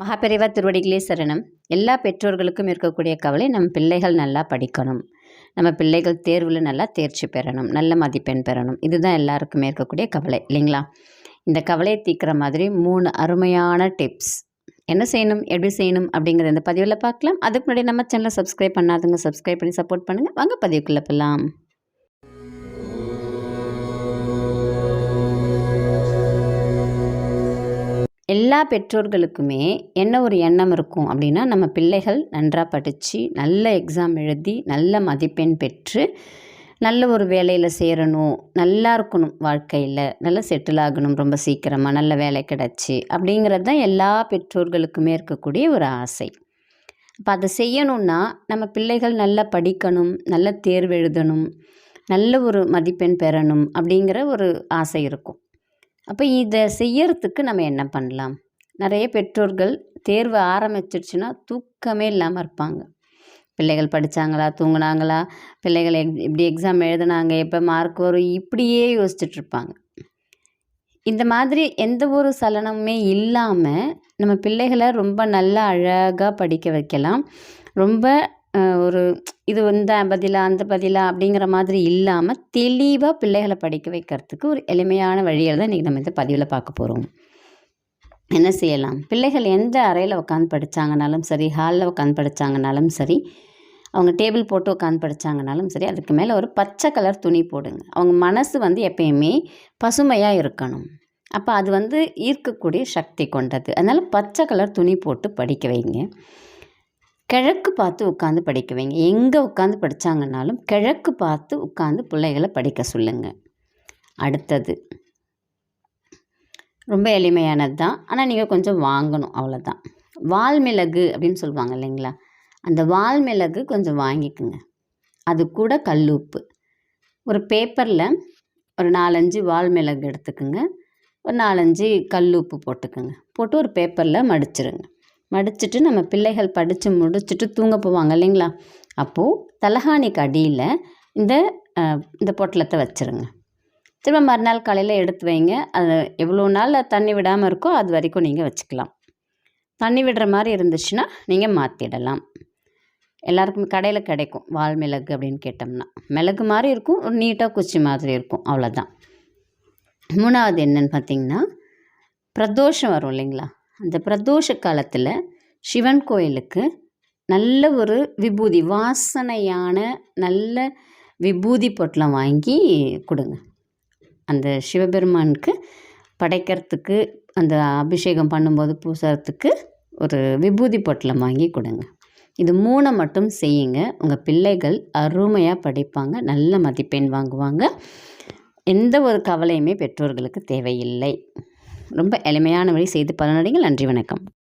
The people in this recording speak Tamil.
மகாபெரிவா திருவடிகளே சரணம். எல்லா பெற்றோர்களுக்கும் இருக்கக்கூடிய கவலை நம்ம பிள்ளைகள் நல்லா படிக்கணும். நம்ம பிள்ளைகள் தேர்வில் நல்லா தேர்ச்சி பெறணும். நல்ல மதிப்பெண் பெறணும். இதுதான் எல்லாருக்குமே இருக்கக்கூடிய கவலை இல்லைங்களா? இந்த கவலையை தீக்கிற மாதிரி மூணு அருமையான டிப்ஸ் என்ன செய்யணும்? எப்படி செய்யணும்? அப்படிங்கிறத இந்த பதிவில் பார்க்கலாம். அதுக்கு முன்னாடி நம்ம சேனலை சப்ஸ்கிரைப் பண்ணாதுங்க சப்ஸ்கிரைப் பண்ணி சப்போர்ட் பண்ணுங்கள் வாங்க பதிவுக்குள்ளே போகலாம் எல்லா பெற்றோர்களுக்குமே என்ன ஒரு எண்ணம் இருக்கும் அப்படின்னா நம்ம பிள்ளைகள் நன்றாக படித்து நல்ல எக்ஸாம் எழுதி நல்ல மதிப்பெண் பெற்று நல்ல ஒரு வேலையில் சேரணும் நல்லா இருக்கணும் வாழ்க்கையில் நல்லா செட்டில் ஆகணும் ரொம்ப சீக்கிரமாக நல்ல வேலை கிடச்சி அப்படிங்கிறது தான் எல்லா பெற்றோர்களுக்குமே இருக்கக்கூடிய ஒரு ஆசை. அப்போ அதை செய்யணுன்னா நம்ம பிள்ளைகள் நல்லா படிக்கணும் நல்ல தேர்வு எழுதணும் நல்ல ஒரு மதிப்பெண் பெறணும் அப்படிங்கிற ஒரு ஆசை இருக்கும். அப்போ இதை செய்யறதுக்கு நம்ம என்ன பண்ணலாம்? நிறைய பெற்றோர்கள் தேர்வு ஆரம்பிச்சிருச்சுன்னா தூக்கமே இல்லாமல் இருப்பாங்க. பிள்ளைகள் படித்தாங்களா தூங்கினாங்களா? பிள்ளைகள் எக் இப்படி எக்ஸாம் எழுதுனாங்க? எப்போ மார்க் வரும்? இப்படியே யோசிச்சுட்ருப்பாங்க இந்த மாதிரி எந்த ஒரு சலனமுமே இல்லாமல் நம்ம பிள்ளைகளை ரொம்ப நல்லா அழகாக படிக்க வைக்கலாம். ரொம்ப ஒரு இது இந்த பதிலா அந்த பதிலா அப்படிங்கிற மாதிரி இல்லாமல் தெளிவாக பிள்ளைகளை படிக்க வைக்கிறதுக்கு ஒரு எளிமையான வழியில் தான் இன்றைக்கி நம்ம இந்த பதிவில் பார்க்க போகிறோம் என்ன செய்யலாம்? பிள்ளைகள் எந்த அறையில் உட்காந்து படித்தாங்கனாலும் சரி ஹாலில் உட்காந்து படித்தாங்கனாலும் சரி அவங்க டேபிள் போட்டு உட்காந்து படித்தாங்கனாலும் சரி அதுக்கு மேலே ஒரு பச்சை கலர் துணி போடுங்க. அவங்க மனசு வந்து எப்பயுமே பசுமையாக இருக்கணும். அப்போ அது வந்து ஈர்க்கக்கூடிய சக்தி கொண்டது. அதனால் பச்சை கலர் துணி போட்டு படிக்க வைங்க. கிழக்கு பார்த்து உட்காந்து படிக்க வைங்க எங்கே உட்காந்து படித்தாங்கன்னாலும் கிழக்கு பார்த்து உட்காந்து பிள்ளைகளை படிக்க சொல்லுங்கள் அடுத்தது ரொம்ப எளிமையானது தான். ஆனால் நீங்கள் கொஞ்சம் வாங்கணும் அவ்வளோதான் வால்மிளகு அப்படின்னு சொல்லுவாங்க இல்லைங்களா? அந்த வால்மிளகு கொஞ்சம் வாங்கிக்குங்க. அது கூட கல்லுப்பு. ஒரு பேப்பரில் ஒரு நாலஞ்சு வால்மிளகு எடுத்துக்கோங்க. ஒரு நாலஞ்சு கல்லுப்பு போட்டுக்கோங்க. போட்டு ஒரு பேப்பரில் மடிச்சிருங்க. மடிச்சுட்டு நம்ம பிள்ளைகள் படித்து முடிச்சுட்டு தூங்க போவாங்க இல்லைங்களா? அப்போது தலகாணிக்கு அடியில் இந்த இந்த பொட்டலத்தை வச்சுருங்க. திரும்ப மறுநாள் காலையில் எடுத்து வைங்க. அது எவ்வளோ நாள் தண்ணி விடாமல் இருக்கோ அது வரைக்கும் நீங்கள் வச்சுக்கலாம். தண்ணி விடுற மாதிரி இருந்துச்சுன்னா நீங்கள் மாற்றிடலாம் எல்லாருக்குமே கடையில் கிடைக்கும். வால் மிளகு அப்படின்னு கேட்டோம்னா. மிளகு மாதிரி இருக்கும். ஒரு நீட்டாக குச்சி மாதிரி இருக்கும். அவ்வளோதான் மூணாவது என்னன்னு பார்த்தீங்கன்னா பிரதோஷம் வரும் இல்லைங்களா? அந்த பிரதோஷ காலத்தில் சிவன் கோயிலுக்கு நல்ல ஒரு விபூதி வாசனையான நல்ல விபூதி பொட்டலம் வாங்கி கொடுங்க. அந்த சிவபெருமானுக்கு படைக்கிறதுக்கு அந்த அபிஷேகம் பண்ணும்போது பூசறதுக்கு ஒரு விபூதி பொட்டலம் வாங்கி கொடுங்க. இது மூணை மட்டும் செய்யுங்க. உங்கள் பிள்ளைகள் அருமையாக படிப்பாங்க நல்ல மதிப்பெண் வாங்குவாங்க. எந்த ஒரு கவலையுமே பெற்றோர்களுக்கு தேவையில்லை. ரொம்ப எளிமையான வழி செய்து பலனடைங்க நன்றி வணக்கம்.